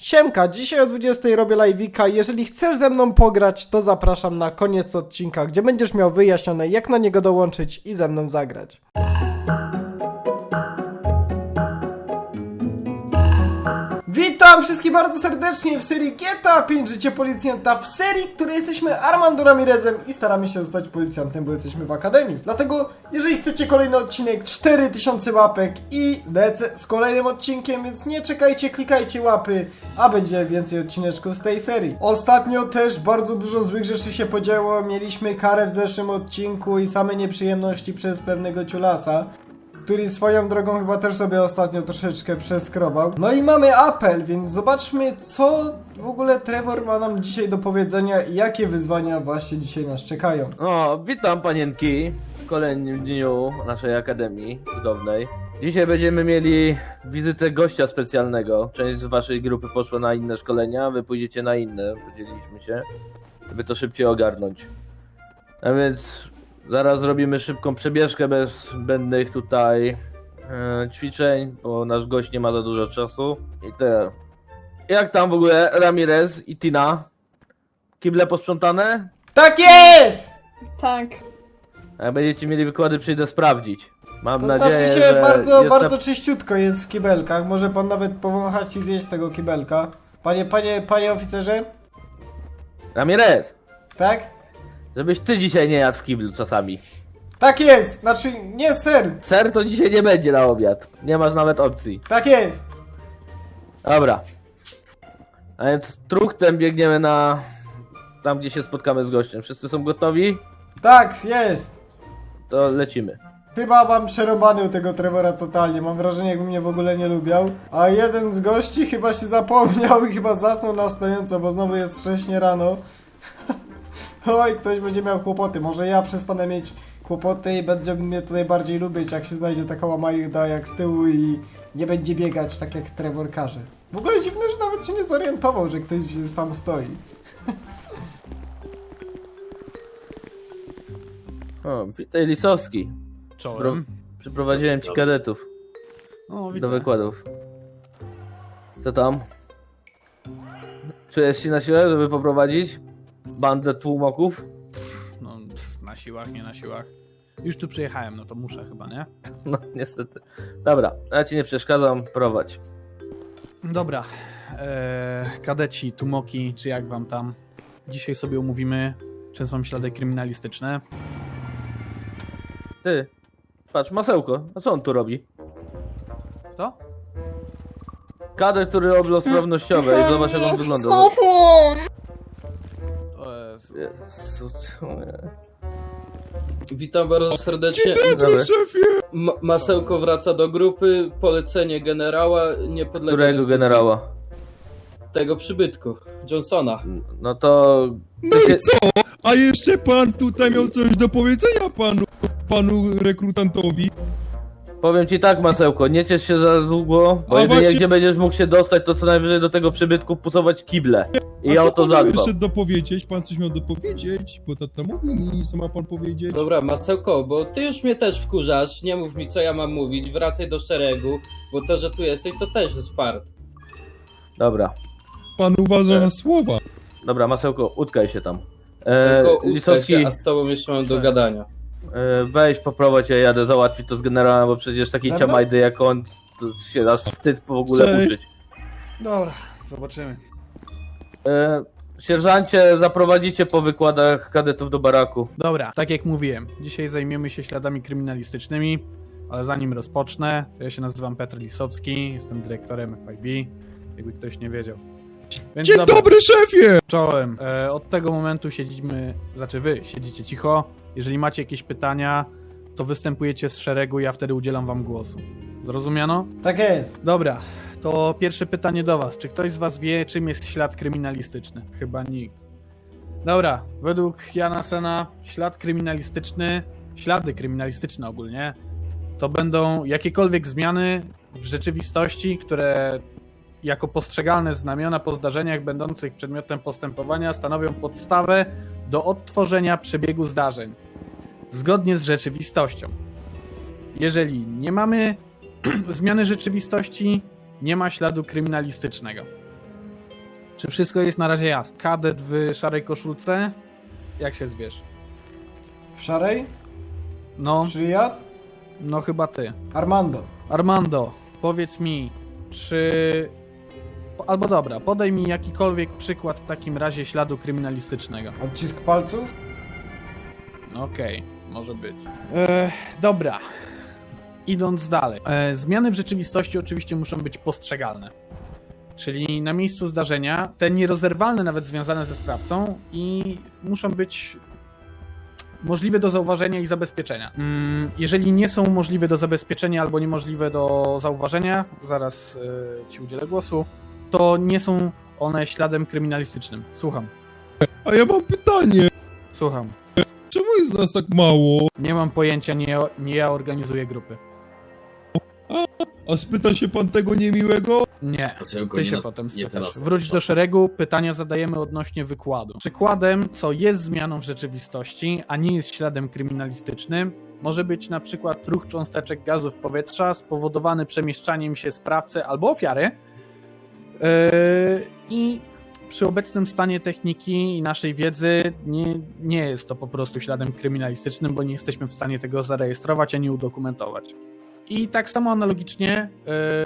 Siemka, dzisiaj o 20 robię live'ika. Jeżeli chcesz ze mną pograć, to zapraszam na koniec odcinka, gdzie będziesz miał wyjaśnione jak na niego dołączyć i ze mną zagrać. Witam wszystkich bardzo serdecznie w serii GTA 5 Życie Policjanta, w serii, w której jesteśmy Armando Ramirezem i staramy się zostać policjantem, bo jesteśmy w Akademii. Dlatego, jeżeli chcecie kolejny odcinek, 4000 łapek i lecę z kolejnym odcinkiem, więc nie czekajcie, klikajcie łapy, a będzie więcej odcineczków z tej serii. Ostatnio też bardzo dużo złych rzeczy się podziało, mieliśmy karę w zeszłym odcinku i same nieprzyjemności przez pewnego ciulasa który swoją drogą chyba też sobie ostatnio troszeczkę przeskrobał. No i mamy apel, więc zobaczmy, co w ogóle Trevor ma nam dzisiaj do powiedzenia i jakie wyzwania właśnie dzisiaj nas czekają. O, witam panienki w kolejnym dniu naszej akademii cudownej. Dzisiaj będziemy mieli wizytę gościa specjalnego. Część z waszej grupy poszła na inne szkolenia, wy pójdziecie na inne. Podzieliliśmy się, żeby to szybciej ogarnąć. A więc zaraz zrobimy szybką przebieżkę bez zbędnych tutaj e, ćwiczeń, bo nasz gość nie ma za dużo czasu. I te. Jak tam w ogóle Ramirez i Tina? Kible posprzątane? Tak jest! Tak. Jak będziecie mieli wykłady, przyjdę sprawdzić. Mam To nadzieję, znaczy się że bardzo, jest bardzo na... czyściutko jest w kibelkach. Może pan nawet powąchać i zjeść tego kibelka. Panie, panie, panie oficerze? Ramirez, Tak? Żebyś ty dzisiaj nie jadł w kiblu czasami. Tak jest! Znaczy, nie ser! Ser to dzisiaj nie będzie na obiad. Nie masz nawet opcji. Tak jest! Dobra. A więc truchtem biegniemy na... Tam, gdzie się spotkamy z gościem. Wszyscy są gotowi? Tak, jest! To lecimy. Chyba mam przerobany u tego Trevora totalnie. Mam wrażenie, jakby mnie w ogóle nie lubiał. A jeden z gości chyba się zapomniał i chyba zasnął na stojąco, bo znowu jest wcześnie rano. Oj, ktoś będzie miał kłopoty. Może ja przestanę mieć kłopoty i będzie mnie tutaj bardziej lubić, jak się znajdzie taka łamajda jak z tyłu i nie będzie biegać tak jak Trevor każe. W ogóle dziwne, że nawet się nie zorientował, że ktoś tam stoi. O, witaj Lisowski. Pro... Czołem. Przyprowadziłem ci kadetów O, widzę. do wykładów. Co tam? Czujesz się na siłę, żeby poprowadzić bandę tłumoków? No, pff, na siłach, nie na siłach. Już tu przyjechałem, no to muszę chyba, nie? No, niestety. Dobra, ja ci nie przeszkadzam, prowadź. Dobra. Eee, kadeci, tumoki, czy jak wam tam? Dzisiaj sobie umówimy, czy są ślady kryminalistyczne. Ty, patrz, masełko, a co on tu robi? Kto? Kadet, który oblał sprawnościowe i zobacz jak on wygląda. Znowu! Jezu, co. Witam bardzo serdecznie. Dobry. Ma Masełko wraca do grupy. Polecenie generała nie podlega Którego dyskusji. generała? Tego przybytku. Johnsona. No to... No i co? A jeszcze pan tutaj miał coś do powiedzenia panu, panu rekrutantowi. Powiem ci tak, Masełko, nie ciesz się za długo, bo A jedynie właśnie- gdzie będziesz mógł się dostać, to co najwyżej do tego przybytku pusować kible. I ja o to zadbam. jeszcze dopowiedzieć? Pan coś miał dopowiedzieć? Bo tata mówił mi, co ma pan powiedzieć. Dobra, Masełko, bo ty już mnie też wkurzasz. Nie mów mi, co ja mam mówić. Wracaj do szeregu, bo to, że tu jesteś, to też jest fart. Dobra, Pan uważa na słowa. dobra, Masełko, utkaj się tam. E, Masełko, utkaj Lisowski, się, a z tobą jeszcze mam do Cześć. gadania. e, weź poprowadź, ja jadę załatwić to z generałem, bo przecież taki Dobra. ciamajdy jak on, to się aż wstyd w ogóle Cześć. uczyć. Dobra, zobaczymy. E, sierżancie, zaprowadzicie po wykładach kadetów do baraku. Dobra, tak jak mówiłem, dzisiaj zajmiemy się śladami kryminalistycznymi, ale zanim rozpocznę, to ja się nazywam Petr Lisowski, jestem dyrektorem FIB, jakby ktoś nie wiedział. Więc Dzień dobra. dobry, szefie! Czołem. E, od tego momentu siedzimy, znaczy wy siedzicie cicho. Jeżeli macie jakieś pytania, to występujecie z szeregu, ja wtedy udzielam wam głosu. Zrozumiano? Tak jest. Dobra, to pierwsze pytanie do was. Czy ktoś z was wie, czym jest ślad kryminalistyczny? Chyba nikt. Dobra, według Jana Sena ślad kryminalistyczny, ślady kryminalistyczne ogólnie, to będą jakiekolwiek zmiany w rzeczywistości, które jako postrzegalne znamiona po zdarzeniach będących przedmiotem postępowania stanowią podstawę do odtworzenia przebiegu zdarzeń zgodnie z rzeczywistością. Jeżeli nie mamy zmiany rzeczywistości, nie ma śladu kryminalistycznego. Czy wszystko jest na razie jasne? Kadet w szarej koszulce? Jak się zbierz? W szarej? No, Czyli ja? no chyba ty. Armando. Armando, powiedz mi, czy... Albo dobra, podaj mi jakikolwiek przykład w takim razie śladu kryminalistycznego. Odcisk palców? Okej, może być. E, dobra. Idąc dalej. E, zmiany w rzeczywistości oczywiście muszą być postrzegalne. Czyli na miejscu zdarzenia, te nierozerwalne nawet związane ze sprawcą i muszą być możliwe do zauważenia i zabezpieczenia. Mm, jeżeli nie są możliwe do zabezpieczenia albo niemożliwe do zauważenia, zaraz e, ci udzielę głosu, to nie są one śladem kryminalistycznym. Słucham, A ja mam pytanie. słucham. Czemu jest nas tak mało? Nie mam pojęcia, nie, nie ja organizuję grupy. A spyta się pan tego niemiłego? Nie. Ty nie się na- potem nie spytasz. teraz. Wróć do szeregu, pytania zadajemy odnośnie wykładu. Przykładem, co jest zmianą w rzeczywistości, a nie jest śladem kryminalistycznym, może być na przykład ruch cząsteczek gazów powietrza spowodowany przemieszczaniem się sprawcy albo ofiary. Yy, I przy obecnym stanie techniki i naszej wiedzy nie, nie jest to po prostu śladem kryminalistycznym, bo nie jesteśmy w stanie tego zarejestrować ani udokumentować. I tak samo analogicznie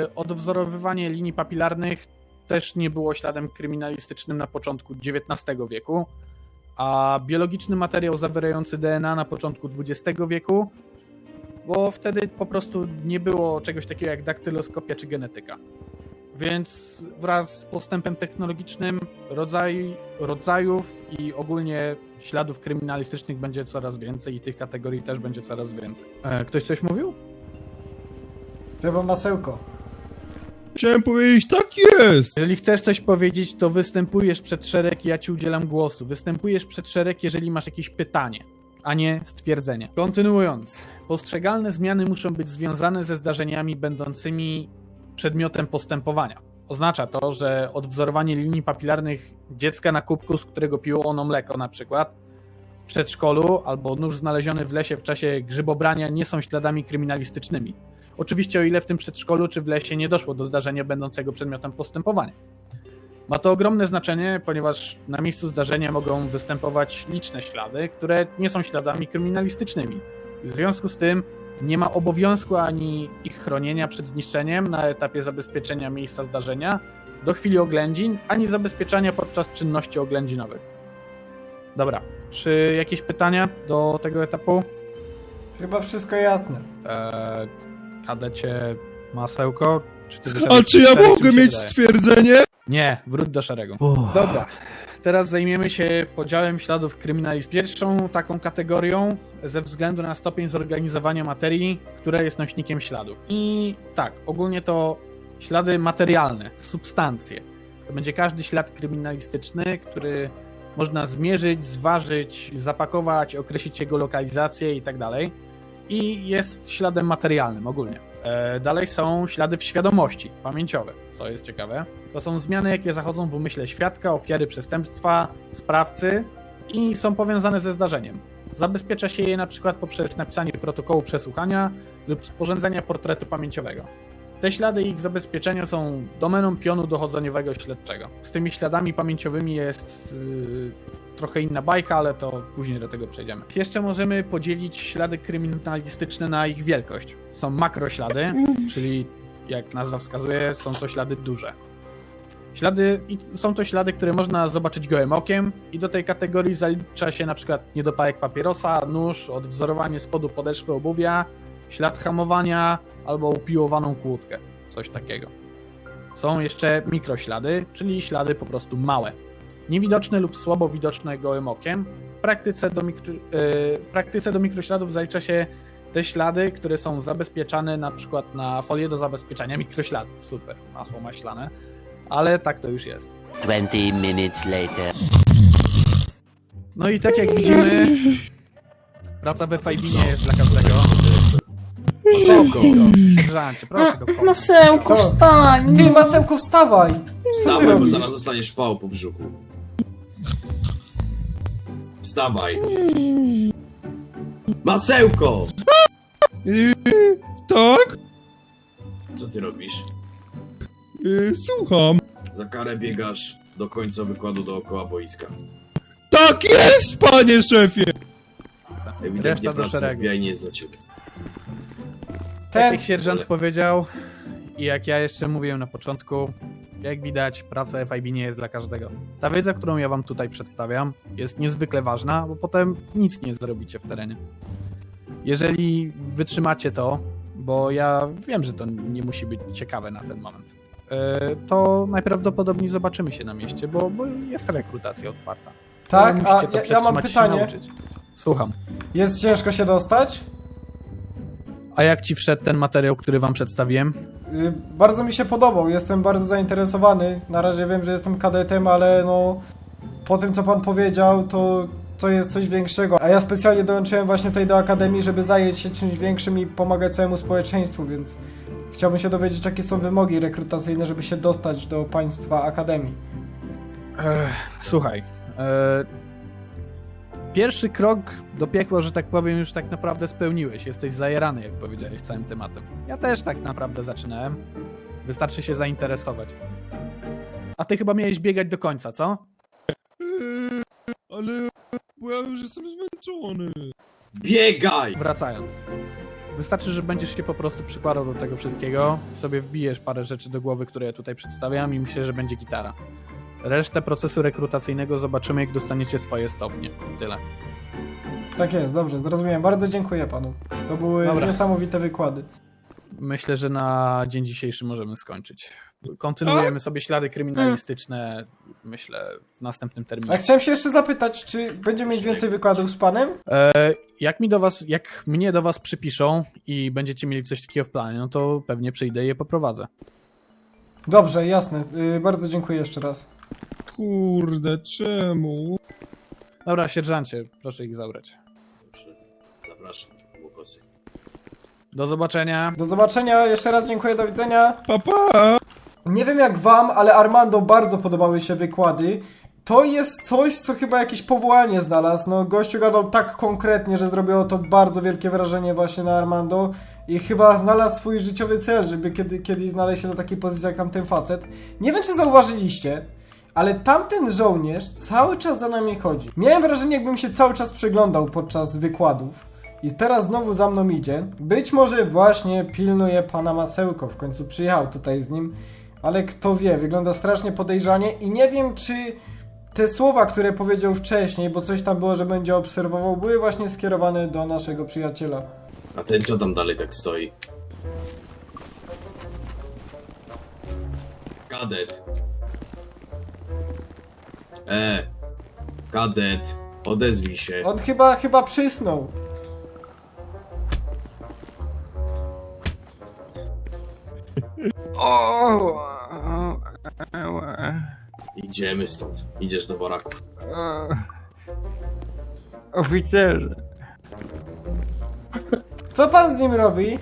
yy, odwzorowywanie linii papilarnych też nie było śladem kryminalistycznym na początku XIX wieku, a biologiczny materiał zawierający DNA na początku XX wieku, bo wtedy po prostu nie było czegoś takiego jak daktyloskopia czy genetyka. Więc wraz z postępem technologicznym rodzaj, rodzajów i ogólnie śladów kryminalistycznych będzie coraz więcej i tych kategorii też będzie coraz więcej. E, ktoś coś mówił? Chyba masełko. Chciałem powiedzieć, tak jest! Jeżeli chcesz coś powiedzieć, to występujesz przed szereg i ja ci udzielam głosu. Występujesz przed szereg, jeżeli masz jakieś pytanie, a nie stwierdzenie. Kontynuując. Postrzegalne zmiany muszą być związane ze zdarzeniami będącymi przedmiotem postępowania. Oznacza to, że odwzorowanie linii papilarnych dziecka na kubku, z którego piło ono mleko na przykład, w przedszkolu albo nóż znaleziony w lesie w czasie grzybobrania nie są śladami kryminalistycznymi. Oczywiście o ile w tym przedszkolu czy w lesie nie doszło do zdarzenia będącego przedmiotem postępowania. Ma to ogromne znaczenie, ponieważ na miejscu zdarzenia mogą występować liczne ślady, które nie są śladami kryminalistycznymi. W związku z tym nie ma obowiązku ani ich chronienia przed zniszczeniem na etapie zabezpieczenia miejsca zdarzenia do chwili oględzin, ani zabezpieczania podczas czynności oględzinowych. Dobra, czy jakieś pytania do tego etapu? Chyba wszystko jasne. Eee, kadecie masełko? Czy ty A czy ja mogę mi się mieć wydaje? stwierdzenie? Nie, wróć do szeregu. Dobra, teraz zajmiemy się podziałem śladów kryminalistycznych. Pierwszą taką kategorią ze względu na stopień zorganizowania materii, która jest nośnikiem śladów. I tak, ogólnie to ślady materialne, substancje. To będzie każdy ślad kryminalistyczny, który można zmierzyć, zważyć, zapakować, określić jego lokalizację i tak dalej. I jest śladem materialnym ogólnie. E, dalej są ślady w świadomości, pamięciowe, co jest ciekawe. To są zmiany, jakie zachodzą w umyśle świadka, ofiary przestępstwa, sprawcy i są powiązane ze zdarzeniem. Zabezpiecza się je na przykład poprzez napisanie protokołu przesłuchania lub sporządzenia portretu pamięciowego. Te ślady i ich zabezpieczenia są domeną pionu dochodzeniowego śledczego. Z tymi śladami pamięciowymi jest yy, trochę inna bajka, ale to później do tego przejdziemy. Jeszcze możemy podzielić ślady kryminalistyczne na ich wielkość. Są makroślady, czyli jak nazwa wskazuje, są to ślady duże. Ślady, są to ślady, które można zobaczyć gołym okiem i do tej kategorii zalicza się na przykład niedopałek papierosa, nóż, odwzorowanie spodu podeszwy obuwia, ślad hamowania albo upiłowaną kłódkę, coś takiego. Są jeszcze mikroślady, czyli ślady po prostu małe. Niewidoczne lub słabo widoczne gołym okiem. W praktyce do, mikro, yy, w praktyce do mikrośladów zalicza się te ślady, które są zabezpieczane na przykład na folię do zabezpieczania mikrośladów. Super, masło maślane. Ale tak to już jest. 20 minutes later. No i tak jak widzimy, praca we FIB nie jest dla każdego. Masełko, Sierżancie, proszę Co? wstań! Ty, masełko, wstawaj! Wstawaj, bo zaraz dostaniesz pał po brzuchu. Wstawaj. Masełko! Yy, tak? Co ty robisz? Yy, słucham. Za karę biegasz do końca wykładu dookoła boiska. Tak jest, panie szefie! Ewidentnie Reszta do praca szeregu. FBI nie jest dla ciebie. Tak Ten, jak sierżant powiedział i jak ja jeszcze mówiłem na początku, jak widać, praca FIB nie jest dla każdego. Ta wiedza, którą ja wam tutaj przedstawiam, jest niezwykle ważna, bo potem nic nie zrobicie w terenie. Jeżeli wytrzymacie to, bo ja wiem, że to nie musi być ciekawe na ten moment, yy, to najprawdopodobniej zobaczymy się na mieście, bo, bo jest rekrutacja otwarta. tak, a to ja, ja mam pytanie. Słucham. Jest ciężko się dostać? A jak ci wszedł ten materiał, który wam przedstawiłem? Y, Bardzo mi się podobał, jestem bardzo zainteresowany. Na razie wiem, że jestem kadetem, ale no po tym co pan powiedział, to to jest coś większego. A ja specjalnie dołączyłem właśnie tutaj do akademii, żeby zająć się czymś większym i pomagać całemu społeczeństwu, więc chciałbym się dowiedzieć, jakie są wymogi rekrutacyjne, żeby się dostać do państwa akademii. Słuchaj. E, pierwszy krok do piekła, że tak powiem, już tak naprawdę spełniłeś. Jesteś zajerany, jak powiedziałeś, całym tematem. Ja też tak naprawdę zaczynałem. Wystarczy się zainteresować. A ty chyba miałeś biegać do końca, co? Eee, ale... Bo ja już jestem zmęczony. Biegaj! Wracając. Wystarczy, że będziesz się po prostu przykładał do tego wszystkiego, sobie wbijesz parę rzeczy do głowy, które ja tutaj przedstawiam i myślę, że będzie gitara. Resztę procesu rekrutacyjnego zobaczymy, jak dostaniecie swoje stopnie. Tyle. Tak jest, dobrze, zrozumiałem. Bardzo dziękuję panu. To były Dobra. niesamowite wykłady. Myślę, że na dzień dzisiejszy możemy skończyć. Kontynuujemy sobie ślady kryminalistyczne, myślę, w następnym A terminie. chciałem się jeszcze zapytać, czy będziemy mieć więcej wykładów z panem? E, jak mi do was, jak mnie do was przypiszą i będziecie mieli coś takiego w planie, no to pewnie przyjdę i je poprowadzę. Dobrze, jasne. Y, bardzo dziękuję jeszcze raz. Kurde, czemu? Dobra, sierżancie, proszę ich zabrać. Zapraszam, łokosy. Do zobaczenia. Do zobaczenia, jeszcze raz dziękuję, do widzenia. Papa! Nie wiem jak wam, ale Armando bardzo podobały się wykłady. To jest coś, co chyba jakieś powołanie znalazł. No, gościu gadał tak konkretnie, że zrobiło to bardzo wielkie wrażenie właśnie na Armando. I chyba znalazł swój życiowy cel, żeby kiedy, kiedyś znaleźć się do takiej pozycji jak tamten facet. Nie wiem, czy zauważyliście, ale tamten żołnierz cały czas za nami chodzi. Miałem wrażenie, jakbym się cały czas przyglądał podczas wykładów. I teraz znowu za mną idzie. Być może właśnie pilnuje pana Masełko. W końcu przyjechał tutaj z nim. Ale kto wie, wygląda strasznie podejrzanie i nie wiem, czy te słowa, które powiedział wcześniej, bo coś tam było, że będzie obserwował, były właśnie skierowane do naszego przyjaciela. A ten co tam dalej tak stoi? Kadet. E. Kadet. Odezwij się. On chyba, chyba przysnął. Idziemy stąd. Idziesz do baraków. Oficerze, Co pan z nim robi?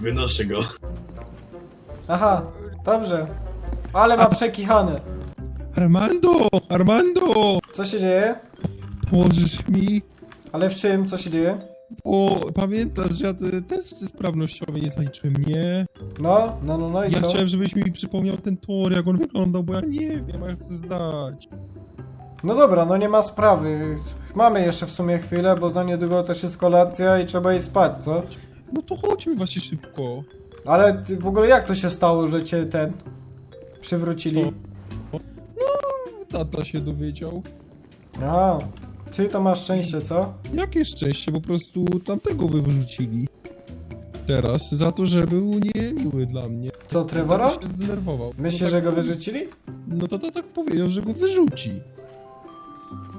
Wynoszę go. Aha, dobrze. Ale ma przekichane. Armando! Armando! Co się dzieje? Pożysz mi, Ale w czym? Co się dzieje? bo pamiętasz, że ja te testy sprawnościowe nie zaliczyłem, nie? No, no, no, no i Ja co? chciałem, żebyś mi przypomniał ten tor, jak on wyglądał, bo ja nie wiem, a ja chcę zdać. No dobra, no nie ma sprawy. Mamy jeszcze w sumie chwilę, bo za niedługo też jest kolacja i trzeba iść spać, co? No to chodźmy właśnie szybko. Ale ty, w ogóle jak to się stało, że cię ten przywrócili? Tata się dowiedział. A, ty to masz szczęście, co? Jakie szczęście, po prostu tamtego wy wyrzucili. Teraz, za to, że był niemiły dla mnie. Co, Trevora? Tata się zdenerwował. Myślisz, No że tak go wyrzucili? No tata tak powiedział, że go wyrzuci.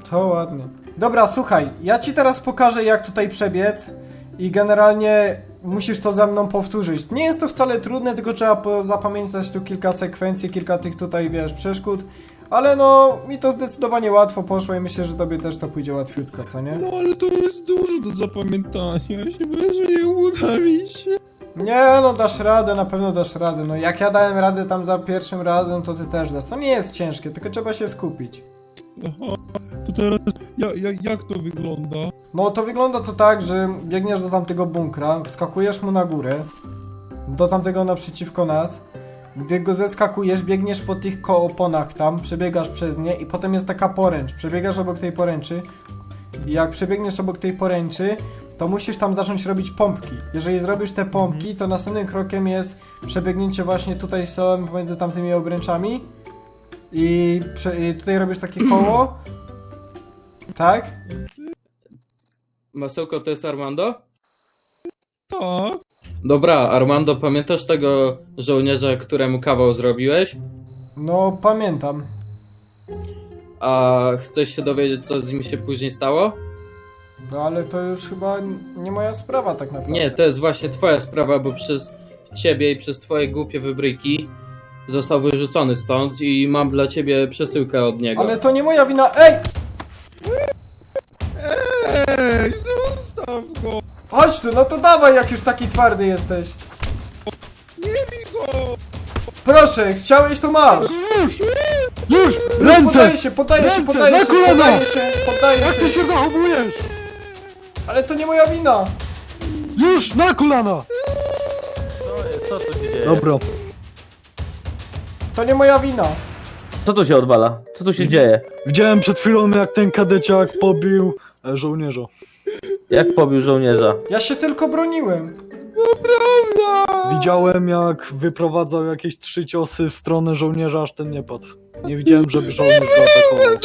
To ładnie. Dobra, słuchaj, ja ci teraz pokażę jak tutaj przebiec i generalnie musisz to ze mną powtórzyć. Nie jest to wcale trudne, tylko trzeba zapamiętać tu kilka sekwencji, kilka tych tutaj, wiesz, przeszkód. Ale no, mi to zdecydowanie łatwo poszło i myślę, że tobie też to pójdzie łatwiutko, co nie? No ale to jest dużo do zapamiętania. Ja się boję, że nie uda mi się. Nie, no dasz radę, na pewno dasz radę. No jak ja dałem radę tam za pierwszym razem, to ty też dasz. To nie jest ciężkie, tylko trzeba się skupić. Aha, to teraz ja, ja, jak to wygląda? No to wygląda to tak, że biegniesz do tamtego bunkra, wskakujesz mu na górę, do tamtego naprzeciwko nas. Gdy go zeskakujesz, biegniesz po tych kooponach tam, przebiegasz przez nie i potem jest taka poręcz. Przebiegasz obok tej poręczy jak przebiegniesz obok tej poręczy, to musisz tam zacząć robić pompki. Jeżeli zrobisz te pompki, to następnym krokiem jest przebiegnięcie właśnie tutaj są pomiędzy tamtymi obręczami i, prze, i tutaj robisz takie koło. Tak? Masełko to jest Armando? Tak. Dobra, Armando, pamiętasz tego żołnierza, któremu kawał zrobiłeś? No, pamiętam. A chcesz się dowiedzieć, co z nim się później stało? No ale to już chyba nie moja sprawa tak naprawdę. Nie, to jest właśnie twoja sprawa, bo przez ciebie i przez twoje głupie wybryki został wyrzucony stąd i mam dla ciebie przesyłkę od niego. Ale to nie moja wina. Ej, zostaw go! Chodź tu, no to dawaj, jak już taki twardy jesteś. Nie bij go! Proszę, chciałeś, to masz. Już! Już Podaję się, podaję się, Ręce, podaję na się, kolana! podaję się, podaję Jak ty się. się zachowujesz? Ale to nie moja wina. Już na kolana! Co tu się dzieje? Dobra. To nie moja wina. Co tu się odwala? Co tu się dzieje? Widziałem przed chwilą, jak ten kadeciak pobił e, żołnierza. Jak pobił żołnierza? Ja się tylko broniłem. Widziałem, jak wyprowadzał jakieś trzy ciosy w stronę żołnierza, aż ten nie padł. Nie widziałem, żeby żołnierz go atakował.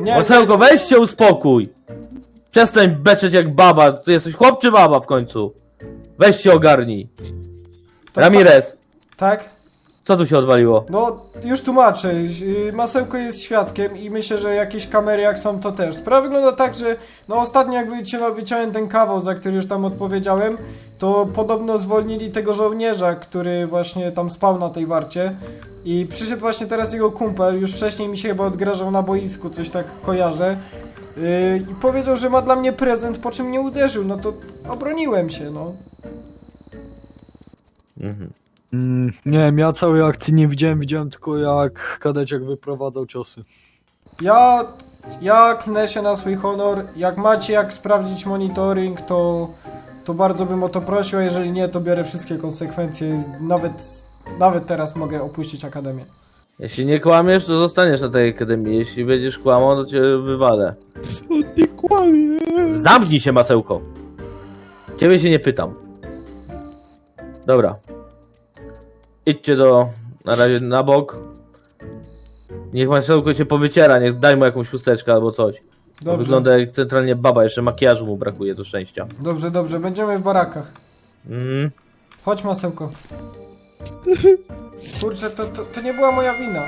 Nie, Masełko, weź się uspokój! Przestań beczeć jak baba. Ty jesteś chłop czy baba w końcu? Weź się ogarnij. to Ramirez, Tak? Co tu się odwaliło? No, już tłumaczę. Yy, Masełko jest świadkiem i myślę, że jakieś kamery jak są, to też. Sprawa wygląda tak, że no ostatnio jak wyciąłem, wyciąłem ten kawał, za który już tam odpowiedziałem, to podobno zwolnili tego żołnierza, który właśnie tam spał na tej warcie. I przyszedł właśnie teraz jego kumpel, już wcześniej mi się chyba odgrażał na boisku, coś tak kojarzę. Yy, I powiedział, że ma dla mnie prezent, po czym mnie uderzył, no to obroniłem się, no. Mhm. Mm, nie wiem, ja całej akcji nie widziałem, widziałem tylko jak kadeciak wyprowadzał ciosy. Ja, ja klnę się na swój honor. Jak macie jak sprawdzić monitoring, to, to bardzo bym o to prosił, a jeżeli nie, to biorę wszystkie konsekwencje. Z- Nawet, nawet teraz mogę opuścić akademię. Jeśli nie kłamiesz, to zostaniesz na tej akademii. Jeśli będziesz kłamał, to cię wywalę. On nie kłamie! Zamknij się, masełko. Ciebie się nie pytam. Dobra. Idźcie do. Na razie na bok. Niech masełko się powyciera, niech daj mu jakąś chusteczkę albo coś. Bo Dobrze, Wygląda jak centralnie baba, jeszcze makijażu mu brakuje do szczęścia. dobrze, dobrze. Będziemy w barakach. Mm. Chodź, masełko. Kurczę, to, to, to nie była moja wina.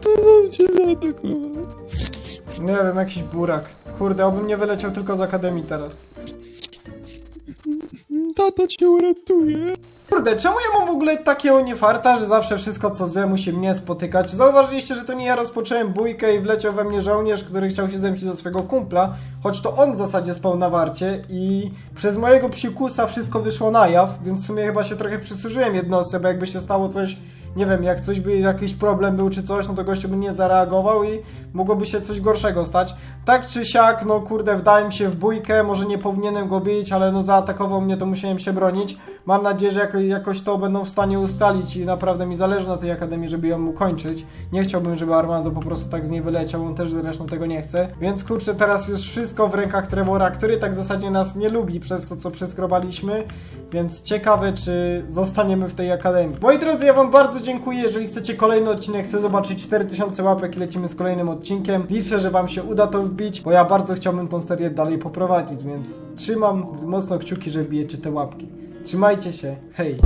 To on cię zaatakował. Nie wiem, jakiś burak. Kurde, obym nie wyleciał tylko z akademii teraz. Tata cię uratuje. Kurde, czemu ja mam w ogóle takiego niefarta, że zawsze wszystko co złe musi mnie spotykać? Zauważyliście, że to nie ja rozpocząłem bójkę i wleciał we mnie żołnierz, który chciał się zemścić za swojego kumpla, choć to on w zasadzie spał na warcie i przez mojego psikusa wszystko wyszło na jaw, więc w sumie chyba się trochę przysłużyłem jednostce, bo jakby się stało coś, nie wiem, jak coś by, jakiś problem był czy coś, no to gościu by nie zareagował i mogłoby się coś gorszego stać. Tak czy siak, no kurde, wdałem się w bójkę, może nie powinienem go bić, ale no zaatakował mnie, to musiałem się bronić. Mam nadzieję, że jako, jakoś to będą w stanie ustalić i naprawdę mi zależy na tej akademii, żeby ją ukończyć. Nie chciałbym, żeby Armando po prostu tak z niej wyleciał, on też zresztą tego nie chce. Więc kurczę, teraz już wszystko w rękach Trevora, który tak w zasadzie nas nie lubi przez to, co przeskrobaliśmy. Więc ciekawe, czy zostaniemy w tej akademii. Moi drodzy, ja wam bardzo dziękuję. Jeżeli chcecie kolejny odcinek, chcę zobaczyć 4000 łapek i lecimy z kolejnym odcinkiem. Liczę, że wam się uda to wbić, bo ja bardzo chciałbym tą serię dalej poprowadzić, więc trzymam mocno kciuki, że wbijecie te łapki. Trzymajcie się, hej!